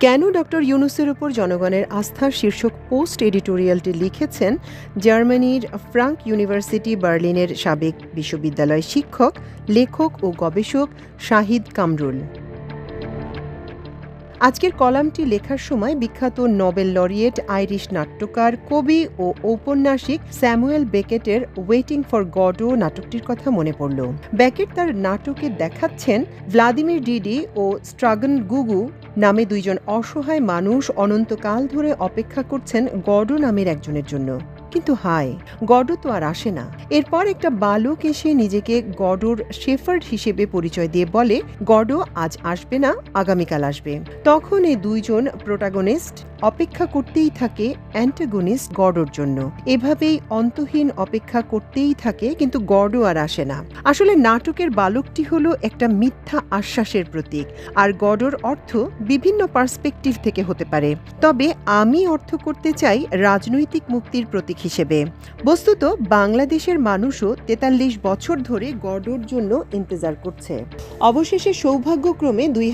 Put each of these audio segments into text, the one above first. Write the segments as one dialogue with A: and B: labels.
A: কেন ডক্টর ইউনুসের উপর জনগণের আস্থার শীর্ষক পোস্ট এডিটোরিয়ালটি লিখেছেন জার্মানির ফ্রাঙ্ক ইউনিভার্সিটি বার্লিনের সাবেক বিশ্ববিদ্যালয় শিক্ষক, লেখক ও গবেষক শাহিদ কামরুল। আজকের কলামটি লেখার সময় বিখ্যাত নোবেল লরিয়েট, আইরিশ নাট্যকার, কবি ও ঔপন্যাসিক স্যামুয়েল বেকেটের ওয়েটিং ফর গডো নাটকটির কথা মনে পড়ল। বেকেট তার নাটকে দেখাচ্ছেন ভ্লাদিমির ডিডি ও স্ট্রাগন গুগু নামে দুইজন অসহায় মানুষ অনন্তকাল ধরে অপেক্ষা করছেন গডো নামের একজনের জন্য। কিন্তু হায় গডো তো আর আসে না। এরপর একটা বালক এসে নিজেকে গডোর শেফার্ড হিসেবে পরিচয় দিয়ে বলে গডো আজ আসবে না, আগামীকাল আসবে। তখন এই দুইজন প্রোটাগনিস্ট অপেক্ষা করতেই থাকে অ্যান্টাগনিস্ট গডোর জন্য। এভাবেই অন্তহীন অপেক্ষা করতেই থাকে, কিন্তু গডো আর আসে না। আসলে নাটকের বালকটি হলো একটা মিথ্যা আশ্বাসের প্রতীক, আর গডোর অর্থ বিভিন্ন পার্সপেক্টিভ থেকে হতে পারে। তবে আমি অর্থ করতে চাই রাজনৈতিক মুক্তির প্রতীক হিসেবে। বস্তুত, বাংলাদেশের মানুষও তেতাল্লিশ বছর ধরে গডোর জন্য ইন্তজার করছে। অবশেষে সৌভাগ্যক্রমে দুই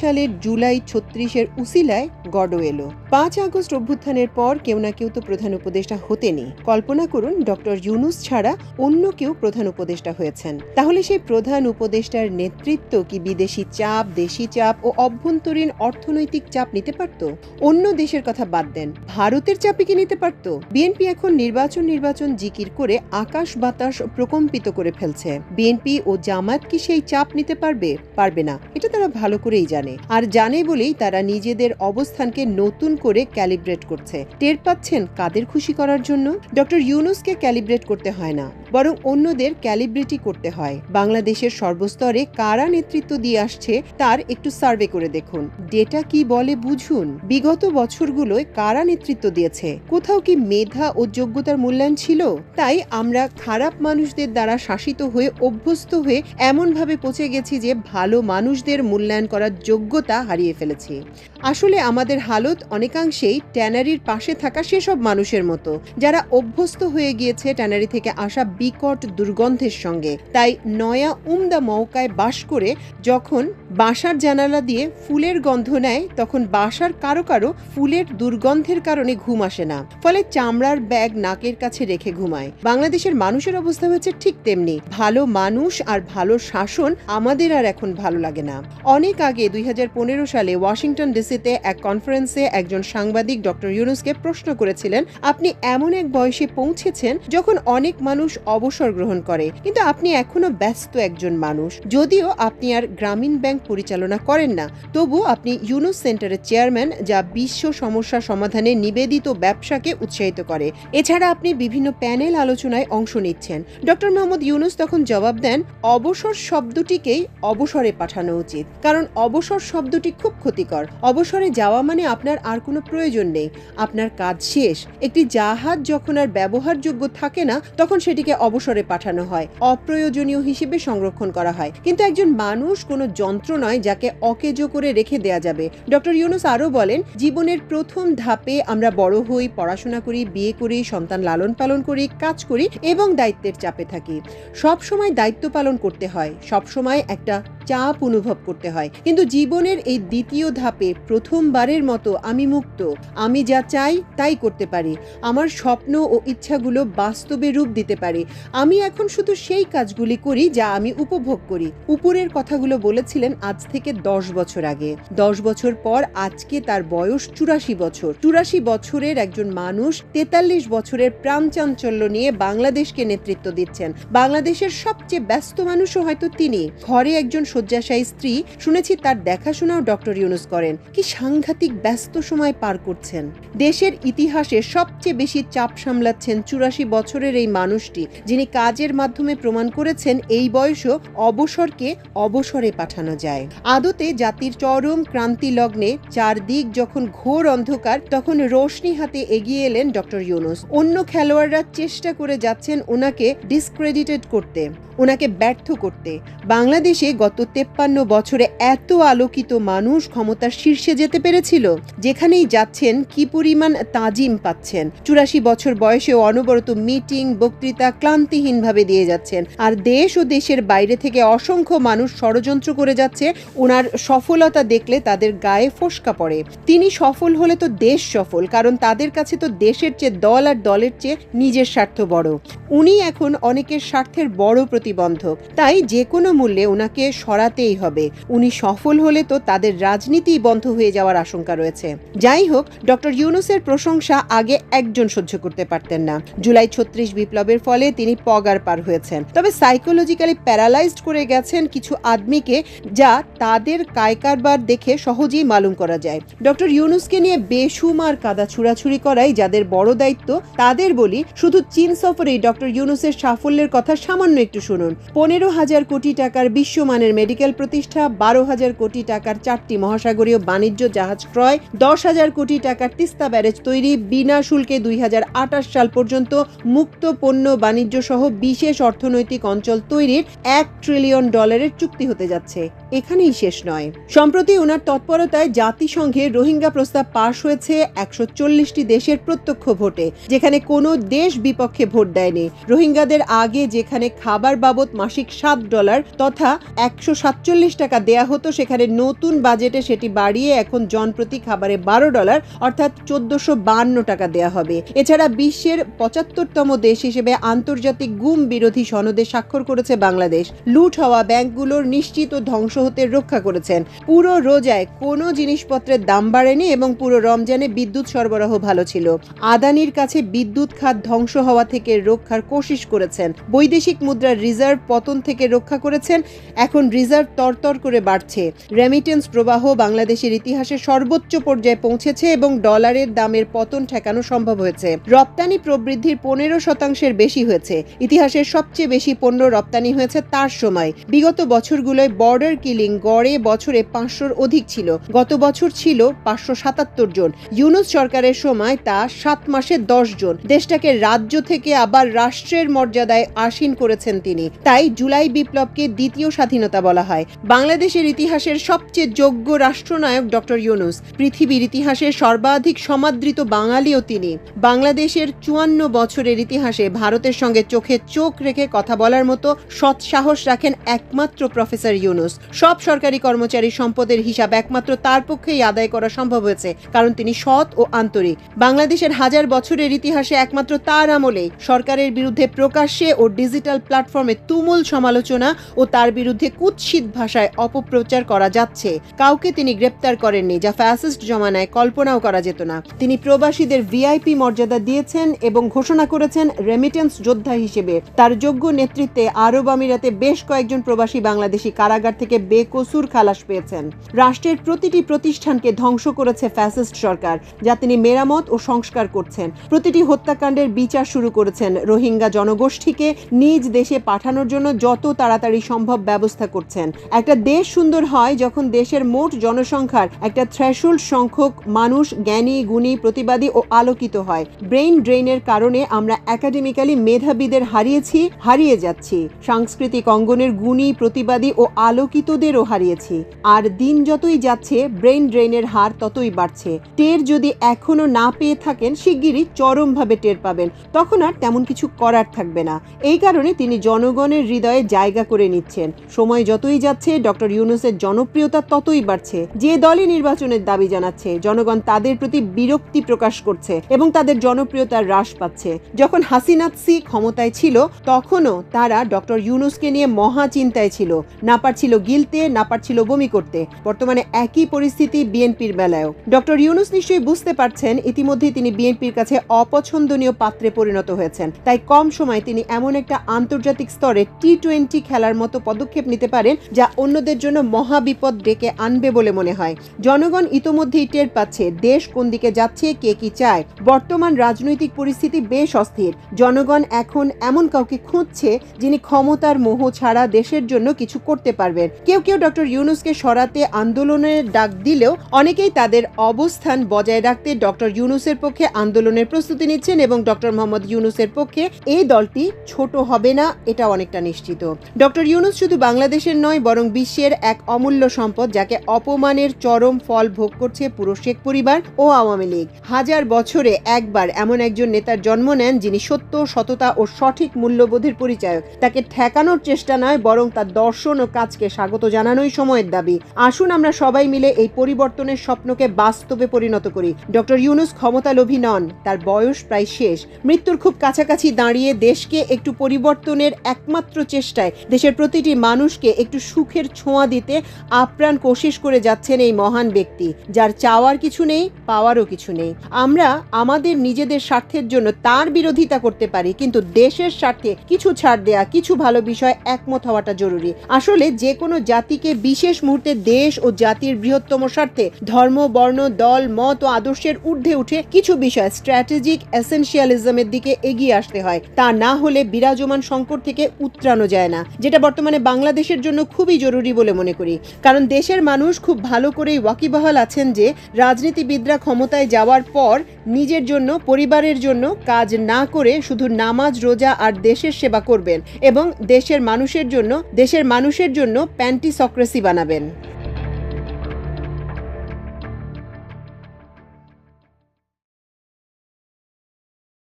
A: সালের জুলাই ছত্রিশের উসিলায় গডো এলো। পাঁচ আগস্ট অভ্যুত্থানের পর কেউ না কেউ তো প্রধান উপদেষ্টা হতেনি। কল্পনা করুন, ডক্টর ইউনুস ছাড়া অন্য কেউ প্রধান উপদেষ্টা হয়েছেন। তাহলে সেই প্রধান উপদেষ্টার নেতৃত্ব কি বিদেশি চাপ, দেশি চাপ ও অভ্যন্তরীণ অর্থনৈতিক চাপ নিতে পারত? অন্য দেশের কথা বাদ দেন, ভারতের চাপে কি নিতে পারত? বিএনপি এখন নির্বাচন নির্বাচন জিকির করে আকাশ বাতাস প্রকম্পিত করে ফেলছে। বিএনপি ও জামাত কি সেই চাপ নিতে পারবে? পারবে না। এটা তারা ভালো করেই জানে। আর জানে বলেই তারা নিজেদের অবস্থানকে নতুন করে ক্যালিব্রেট করছে। টের পাচ্ছেন কাদের খুশি করার জন্য? ডক্টর ইউনুসকে ক্যালিব্রেট করতে হয় না, বরং অন্যদের ক্যালিব্রেটি করতে হয়। বাংলাদেশের সর্বস্তরে কারা নেতৃত্ব দিয়ে আসছে তার একটু সার্ভে করে দেখুন। ডেটা কি বলে বুঝুন? বিগত বছরগুলোয় কারা নেতৃত্ব দিয়েছে? কোথাও কি মেধা ও যোগ্যতার মূল্যায়ন ছিল, তাই আমরা খারাপ মানুষদের দ্বারা শাসিত হয়ে অভ্যস্ত হয়ে এমনভাবে পচে গেছি যে ভালো মানুষদের মূল্যায়ন করার যোগ্যতা হারিয়ে ফেলেছি। আসলে আমাদের হালত অনেকাংশেই ট্যানারির পাশে থাকা সেসব মানুষের মতো, যারা অভ্যস্ত হয়ে গিয়েছে ট্যানারি থেকে আসা বিকট দুর্গন্ধের সঙ্গে। তাই নয়া উমদা মৌকায় বাস করে যখন বাসার জানালা দিয়ে ফুলের গন্ধ নেয়, তখন বাসার কারও কারও ফুলের দুর্গন্ধের কারণে ঘুম আসে না। ফলে চামড়ার ব্যাগ নাকের কাছে রেখে ঘুমায়। বাংলাদেশের মানুষের অবস্থা হচ্ছে ঠিক তেমনি। ভালো মানুষ আর ভালো শাসন আমাদের আর এখন ভালো লাগে না। অনেক আগে দুই হাজার পনেরো সালে ওয়াশিংটন ডিসিতে এক কনফারেন্সে একজন সাংবাদিক ডক্টর ইউনুসকে প্রশ্ন করেছিলেন, আপনি এমন এক বয়সে পৌঁছেছেন যখন অনেক মানুষ অবসর গ্রহণ করে, কিন্তু আপনি এখনও ব্যস্ত একজন মানুষ। যদিও আপনি আর গ্রামীণ ব্যাংক পরিচালনা করেন না, তবু আপনি ইউনুস সেন্টারের চেয়ারম্যান যা বিশ্ব সমস্যা সমাধানে নিবেদিত ব্যবসাকে উৎসাহিত করে। এছাড়া আপনি বিভিন্ন প্যানেল আলোচনায় অংশ নিচ্ছেন। ডক্টর মোহাম্মদ ইউনুস তখন জবাব দেন, অবসর শব্দটিকেই অবসরে পাঠানো উচিত, কারণ অবসর শব্দটি খুব ক্ষতিকর। অবসরে যাওয়া মানে আপনার আর কোনো প্রয়োজন নেই। আপনার কাজ শেষ। একটি জাহাজ যখন আর ব্যবহারযোগ্য থাকে না, তখন সেটিকে অবসরে পাঠানো হয়। অপ্রয়োজনীয় হিসেবে সংরক্ষণ করা হয়। কিন্তু একজন মানুষ কোনো যন্ত্র নয় যাকে অকেজো করে রেখে দেয়া যাবে। ডক্টর ইউনুস আরও বলেন, জীবনের প্রথম ধাপে আমরা বড় হই, পড়াশোনা করি, বিয়ে করি, সন্তান লালন পালন করি, কাজ করি এবং দায়িত্বের চাপে থাকি। সব সময় দায়িত্ব পালন করতে হয়। সব সময় একটা চাপ অনুভব করতে হয়। কিন্তু জীবনের এই দ্বিতীয় ধাপে প্রথমবারের মতো আমি মুক্ত। আমি যা চাই তাই করতে পারি। আমার স্বপ্ন ও ইচ্ছাগুলো বাস্তবে রূপ দিতে পারি। আমি এখন শুধু সেই কাজগুলি করি যা আমি উপভোগ করি। উপরের কথাগুলো বলেছিলেন আজ থেকে দশ বছর আগে। দশ বছর পর আজকে তার বয়স চুরাশি বছর। চুরাশি বছরের একজন মানুষ তেতাল্লিশ বছরের প্রাণচাঞ্চল্য নিয়ে বাংলাদেশকে নেতৃত্ব দিচ্ছেন। বাংলাদেশের সবচেয়ে ব্যস্ত মানুষও হয়তো তিনি। ঘরে একজন শয্যাশায়ী স্ত্রী শুনেছি তার দেখাশোনাও ডক্টর ইউনুস করেন। কি সাংঘাতিক ব্যস্ত সময় পার করছেন। দেশের ইতিহাসে সবচেয়ে বেশি চাপ সামলাচ্ছেন চুরাশি বছরের এই মানুষটি, যিনি কাজের মাধ্যমে প্রমাণ করেছেন এই বয়সও অবসরকে অবসরে পাঠানো যায়। আদতে জাতির চরম ক্রান্তি লগ্নে চারদিক যখন ঘোর অন্ধকার, তখন রোশনি হাতে এগিয়ে এলেন ডক্টর ইউনুস। অন্য খেলোয়াড়রা চেষ্টা করে যাচ্ছেন ওনাকে ডিসক্রেডিটেড করতে, ওনাকে ব্যর্থ করতে। বাংলাদেশে গত তেপ্পান্ন বছরে এত আলোকিত মানুষ ক্ষমতার শীর্ষে যেতে পেরেছিল, যেখানেই যাচ্ছেন, কি পরিমাণ তাজিম পাচ্ছেন। চুরাশি বছর বয়সেও অনবরত মিটিং, বক্তৃতা ক্লান্তিহীনভাবে দিয়ে যাচ্ছেন। আর দেশ ও দেশের বাইরে থেকে অসংখ্য মানুষ ষড়যন্ত্র করে যাচ্ছে ওনার সফলতা দেখলে তাদের গায়ে ফোসকা পড়ে। তিনি সফল হলে তো দেশ সফল, কারণ তাদের কাছে তো দেশের চেয়ে দল আর দলের চেয়ে নিজের স্বার্থ বড়। উনি এখন অনেকের স্বার্থের বড় প্রতিবন্ধক। তাই যে কোনো মূল্যে ওনাকে সরাতেই হবে। উনি সফল হলে তো তাদের রাজনীতি বন্ধ হয়ে যাওয়ার আশঙ্কা রয়েছে। যাই হোক, ডক্টর ইউনুসের প্রশংসা আগে একজন সহ্য করতে পারতেন না। জুলাই ছত্রিশ বিপ্লবের ফলে তিনি পগার পার হয়েছেন। তবে সাইকোলজিক্যালি প্যারালাইজড করে গেছেন কিছু আদমিকে যা তাদের কায়কারবার দেখে সহজেই মালুম করা যায়। ডক্টর ইউনুসকে নিয়ে বেসুমার কাদা ছুড়াছুড়ি করাই যাদের বড় দায়িত্ব, তাদের বলি শুধু চীন সফরেই ডক্টর ইউনুসের সাফল্যের কথা সামান্য একটু শুনুন। পনেরো হাজার কোটি টাকার বিশ্বমানের মেডিকেল প্রতিষ্ঠা, বারো হাজার কোটি টাকার চারটি মহাসাগরীয় বাণিজ্য জাহাজ ক্রয়, দশ হাজার কোটি টাকার তিস্তা ব্যারেজ তৈরি, বিনা শুল্কে দুই হাজার আঠাশ সাল পর্যন্ত মুক্ত পণ্য বাণিজ্য সহ বিশেষ অর্থনৈতিক অঞ্চল তৈরির এক ট্রিলিয়ন ডলারের চুক্তি হতে যাচ্ছে। এখানেই শেষ নয়। সম্প্রতি ওনার তৎপরতায় জাতিসংঘে রোহিঙ্গা প্রস্তাব পাশ হয়েছে একশো চল্লিশটি দেশের প্রত্যক্ষ ভোটে, যেখানে কোনো দেশ বিপক্ষে ভোট দেয়নি। রোহিঙ্গাদের আগে যেখানে খাবার বাবদ মাসিক সাত ডলার তথা একশো সাতচল্লিশ টাকা দেয়া হতো। সেখানে নতুন বাজেটে সেটি বাড়িয়ে এখন জনপ্রতি খাবারে বারো ডলার, অর্থাৎ চোদ্দশো বান্ন টাকা দেয়া হবে। এছাড়া বিশ্বের পঁচাত্তরতম দেশ হিসেবে আন্তর্জাতিক গুম বিরোধী সনদে স্বাক্ষর করেছে বাংলাদেশ। লুট হওয়া ব্যাংকগুলোর নিশ্চিত ও ধ্বংস হতে রক্ষা করেছেন। পুরো রোজায় কোনো জিনিসপত্রের দাম বাড়েনি এবং পুরো রমজানে বিদ্যুৎ সরবরাহ ভালো ছিল। আদানির কাছে বিদ্যুৎ খাত ধ্বংস হওয়া থেকে রক্ষার কোশিশ করেছেন। বৈদেশিক মুদ্রার রিজার্ভ পতন থেকে রক্ষা করেছেন। এখন রিজার্ভ তরতর করে বাড়ছে। রেমিটেন্স প্রবাহ বাংলাদেশের ইতিহাসে সর্বোচ্চ পর্যায়ে পৌঁছেছে এবং ডলারের দামের পতন ঠেকানো সম্ভব হয়েছে। রপ্তানি প্রবৃদ্ধির পনেরো শতাংশের বেশি হয়েছে। ইতিহাসের সবচেয়ে বেশি পণ্য রপ্তানি হয়েছে তার সময়। বিগত বছরগুলোয় বর্ডার কিলিং গড়ে বছরে পাঁচশোর অধিক ছিল। গত বছর ছিল পাঁচশো সাতাত্তর জন। ইউনুস সরকারের সময় তা সাত মাসে দশ জন। দেশটাকে রাজ্য থেকে আবার রাষ্ট্রের মর্যাদায় আসীন করেছেন তিনি। তাই জুলাই বিপ্লবকে দ্বিতীয় স্বাধীনতা বলা হয়। বাংলাদেশের ইতিহাসের সবচেয়ে যোগ্য রাষ্ট্রনায়ক ডক্টর ইউনুস। পৃথিবীর ইতিহাসে সর্বাধিক সমাদৃত বাঙালিও তিনি। বাংলাদেশের চুয়ান্ন বছরের ইতিহাসে ভারতের সঙ্গে চোখে চোখ রেখে কথা বলার মতো সৎ সাহস রাখেন একমাত্র প্রফেসর ইউনুস। সব সরকারি কর্মচারী সম্পদের হিসাব একমাত্র তার পক্ষেই আদায় করা সম্ভব হয়েছে, কারণ তিনি সৎ ও আন্তরিক। বাংলাদেশের হাজার বছরের ইতিহাসে একমাত্র তার আমলে সরকারের বিরুদ্ধে প্রকাশ্যে ও ডিজিটাল প্ল্যাটফর্মে তুমুল সমালোচনা ও তার বিরুদ্ধে কুৎসিত ভাষায় অপপ্রচার করা যাচ্ছে। কাউকে তিনি গ্রেপ্তার করেননি, যা ফ্যাসিস্ট জমানায় কল্পনাও করা যেত না। তিনি প্রবাসীদের ভিআইপি মর্যাদা দিয়েছেন এবং ঘোষণা করেছেন রেমিটেন্স যোদ্ধা হিসেবে। তার যোগ্য নেতৃত্বে আরব আমিরাতে বেশ কয়েকজন প্রবাসী বাংলাদেশি কারাগার থেকে বেকসুর খালাস পেয়েছেন। রাষ্ট্রের প্রতিটি প্রতিষ্ঠানকে ধ্বংস করেছে ফ্যাসিস্ট সরকার, যা তিনি মেরামত ও সংস্কার করছেন। প্রতিটি হত্যাকাণ্ডের বিচার শুরু করেছেন রোহিঙ্গা জনগোষ্ঠীকে নিজ দেশে পাঠানোর জন্য যত তাড়াতাড়ি সম্ভব ব্যবস্থা করছেন একটা দেশ সুন্দর হয় যখন দেশের মোট জনসংখ্যার একটা থ্রেশোল্ড সংখ্যক মানুষ জ্ঞানী, গুণী, প্রতিবাদী ও আলোকিত হয়। ব্রেইন ড্রেইনের কারণে আমরা একাডেমিক্যালি মেধাবীদের হারিয়েছি, হারিয়ে যাচ্ছি। সাংস্কৃতিক অঙ্গনের গুণী, প্রতিবাদী ও আলোকিতদেরও হারিয়েছি। আর দিন যতই যাচ্ছে ব্রেইন ড্রেইনের হার ততই বাড়ছে। টের যদি এখনও না পেয়ে থাকেন, শিগগিরই চরমভাবে টের পাবেন। তখন আর তেমন কিছু করার থাকবে না। এই কারণে তিনি জনগণের হৃদয়ে জায়গা করে নিচ্ছেন। সময় যতই যাচ্ছে, ডক্টর ইউনুসের জনপ্রিয়তা ততই বাড়ছে। যে দলই নির্বাচনের দাবি জানাচ্ছে, জনগণ তাদের প্রতি বিরক্তি প্রকাশ করছে এবং তাদের জনপ্রিয়তা হ্রাস পাচ্ছে। যখন হাসিনাতসি ক্ষমতায় ছিল, তখনও তারা ডক্টর ইউনুসকে নিয়ে মহা চিন্তায় ছিল। না পারছিল গিলতে, না পারছিল বমি করতে। বর্তমানে একই পরিস্থিতি বিএনপির বেলায়ও। ডক্টর ইউনুস নিশ্চয়ই বুঝতে পারছেন, ইতিমধ্যেই তিনি বিএনপির কাছে অপছন্দনীয় পাত্রে পরিণত হয়েছেন। তাই কম সময় তিনি এমন একটা আন্তর্জাতিক স্তরে টি টোয়েন্টি খেলার মতো পদক্ষেপ নিতে পারেন যা অন্যদের জন্য মহাবিপদ ডেকে আনবে বলে মনে হয়। জনগণ ইতোমধ্যেই টের পাচ্ছে, দেশ কোন দিকে যাচ্ছে, কে কি চায়। বর্তমান রাজনৈতিক পরিস্থিতি বেশ অস্থির। জনগণ এখন এমন কাউকে খুঁজছে, যিনি ক্ষমতার মোহ ছাড়া দেশের জন্য কিছু করতে পারবেন। কেউ কেউ ডক্টর ইউনুসকে সরাতে আন্দোলনের ডাক দিলেও অনেকেই তাদের অবস্থান বজায় রাখতে ডক্টর ইউনুসের পক্ষে আন্দোলনের প্রস্তুতি নিচ্ছেন এবং ডক্টর মোহাম্মদ ইউনুসের পক্ষে এই দলটি ছোট হবে না, এটা অনেকটা নিশ্চিত। ডক্টর ইউনুস শুধু বাংলাদেশের দেশের নয়, বরং বিশ্বের এক অমূল্য সম্পদ যাকে অপমানের চরম ফল ভোগ করছে পুরো শেখ পরিবার ও আওয়ামী লীগ। হাজার বছরে একবার এমন একজন নেতার জন্ম নেন যিনি সত্য, সততা ও সঠিক মূল্যবোধের পরিচায়ক। তাকে ঠেকানোর চেষ্টা নয়, বরং তার দর্শন ও কাজকে স্বাগত জানানোই সময়ের দাবি। আসুন আমরা সবাই মিলে এই পরিবর্তনের স্বপ্নকে বাস্তবে পরিণত করি। ডক্টর ইউনুস ক্ষমতালোভী নন, তার বয়স প্রায় শেষ। মৃত্যুর খুব কাছাকাছি দাঁড়িয়ে দেশকে একটু পরিবর্তনের একমাত্র চেষ্টায় দেশের প্রতিটি মানুষকে একটু সুখের ছোঁয়া দিতে আপ্রাণ কোশিশ করে যাচ্ছেন এই মহান ব্যক্তি। যার চাওয়ার কিছু নেই, পাওয়ারও কিছু নেই। আমরা আমাদের নিজেদের স্বার্থের জন্য তার বিরোধিতা করতে পারি, কিন্তু দেশের স্বার্থে কিছু ছাড় দেয়া, কিছু ভালো বিষয় একমত হওয়াটা জরুরি। আসলে যে কোনো জাতিকে বিশেষ মুহূর্তে দেশ ও জাতির বৃহত্তম স্বার্থে ধর্ম, বর্ণ, দল, মত ও আদর্শের ঊর্ধ্বে উঠে কিছু বিষয় স্ট্র্যাটেজিক এসেনশিয়ালিজমের দিকে এগিয়ে আসতে হয়। তা না হলে বিরাজমান সংকট থেকে উত্তরানো যায় না, যেটা বর্তমানে বাংলাদেশের জন্য খুবই জরুরি বলে মনে করি। কারণ দেশের মানুষ খুব ভালো করেই ওয়াকিবহাল আছেন যে, রাজনীতিবিদরা ক্ষমতায় যাওয়ার পর নিজের জন্য, পরিবারের জন্য কাজ না করে শুধু নামাজ, রোজা আর দেশের সেবা করবেন এবং দেশের মানুষের জন্য, দেশের মানুষের জন্য প্যান্টিসক্রেসি বানাবেন।